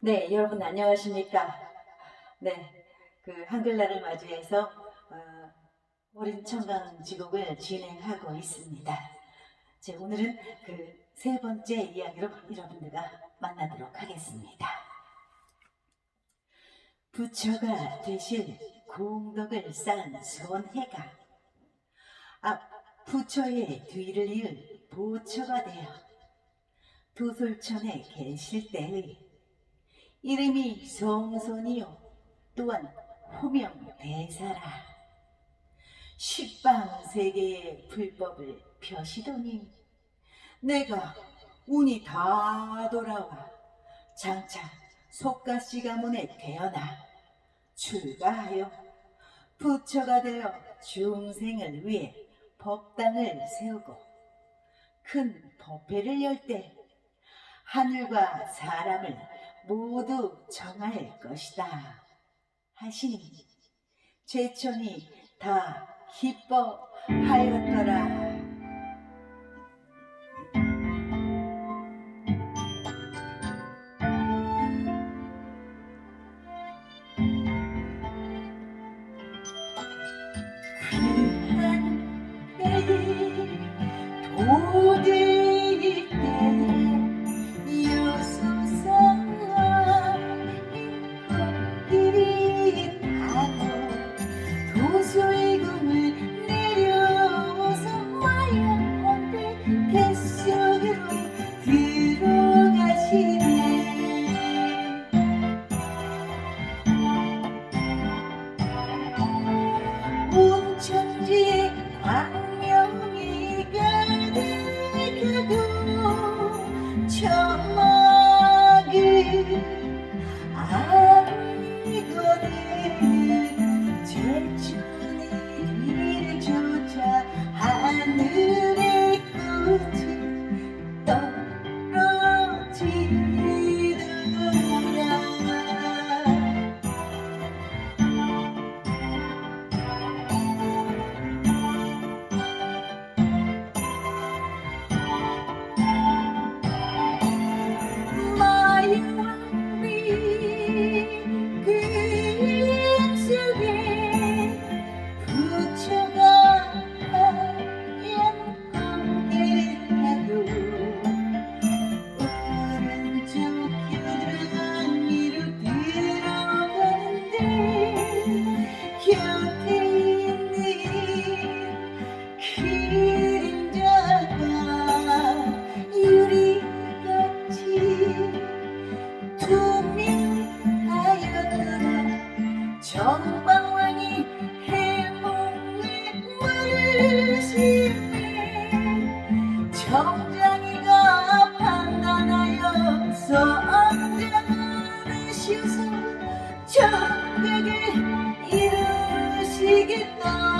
네, 여러분 안녕하십니까? 네, 그 한글날을 맞이해서 어, 어린 청강 지곡을 진행하고 있습니다. 제 오늘은 그 세 번째 이야기로 여러분들과 만나도록 하겠습니다. 부처가 되실 공덕을 쌓은 수원해가 앞 부처의 뒤를 이을 보처가 되어 도솔천에 계실 때의 이름이 성선이요. 또한 호명 대사라. 십방 세계의 불법을 펴시더니 내가 운이 다 돌아와 장차 속가시 가문에 태어나 출가하여 부처가 되어 중생을 위해 법당을 세우고 큰 법회를 열 때 하늘과 사람을 모두 정할 것이다 하시니 제천이 다 기뻐하였더라. 그한 곁에 있는 그림자가 유리같이 투명하였더라 정방왕이 해몽을 물으시네 정장이가 판단하여서 앉아내셔서 정백을 이루 げた